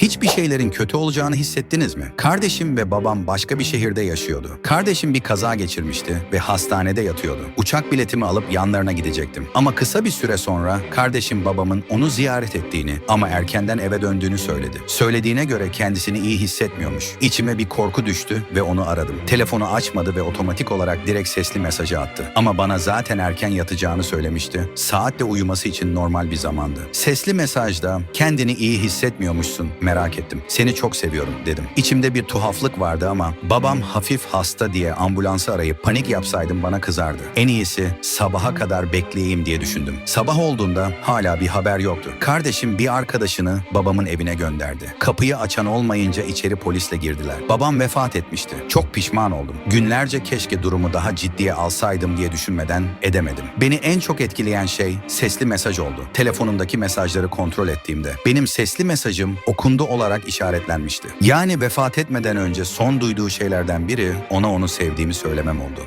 Hiçbir şeylerin kötü olacağını hissettiniz mi? Kardeşim ve babam başka bir şehirde yaşıyordu. Kardeşim bir kaza geçirmişti ve hastanede yatıyordu. Uçak biletimi alıp yanlarına gidecektim. Ama kısa bir süre sonra kardeşim babamın onu ziyaret ettiğini ama erkenden eve döndüğünü söyledi. Söylediğine göre kendisini iyi hissetmiyormuş. İçime bir korku düştü ve onu aradım. Telefonu açmadı ve otomatik olarak direkt sesli mesajı attı. Ama bana zaten erken yatacağını söylemişti. Saatte uyuması için normal bir zamandı. Sesli mesajda kendini iyi hissetmiyormuşsun merak ettim. Seni çok seviyorum dedim. İçimde bir tuhaflık vardı ama babam hafif hasta diye ambulansı arayıp panik yapsaydım bana kızardı. En iyisi sabaha kadar bekleyeyim diye düşündüm. Sabah olduğunda hala bir haber yoktu. Kardeşim bir arkadaşını babamın evine gönderdi. Kapıyı açan olmayınca içeri polisle girdiler. Babam vefat etmişti. Çok pişman oldum. Günlerce keşke durumu daha ciddiye alsaydım diye düşünmeden edemedim. Beni en çok etkileyen şey sesli mesaj oldu. Telefonumdaki mesajları kontrol ettiğimde benim sesli mesajım okundu olarak işaretlenmişti. Yani vefat etmeden önce son duyduğu şeylerden biri ona onu sevdiğimi söylemem oldu.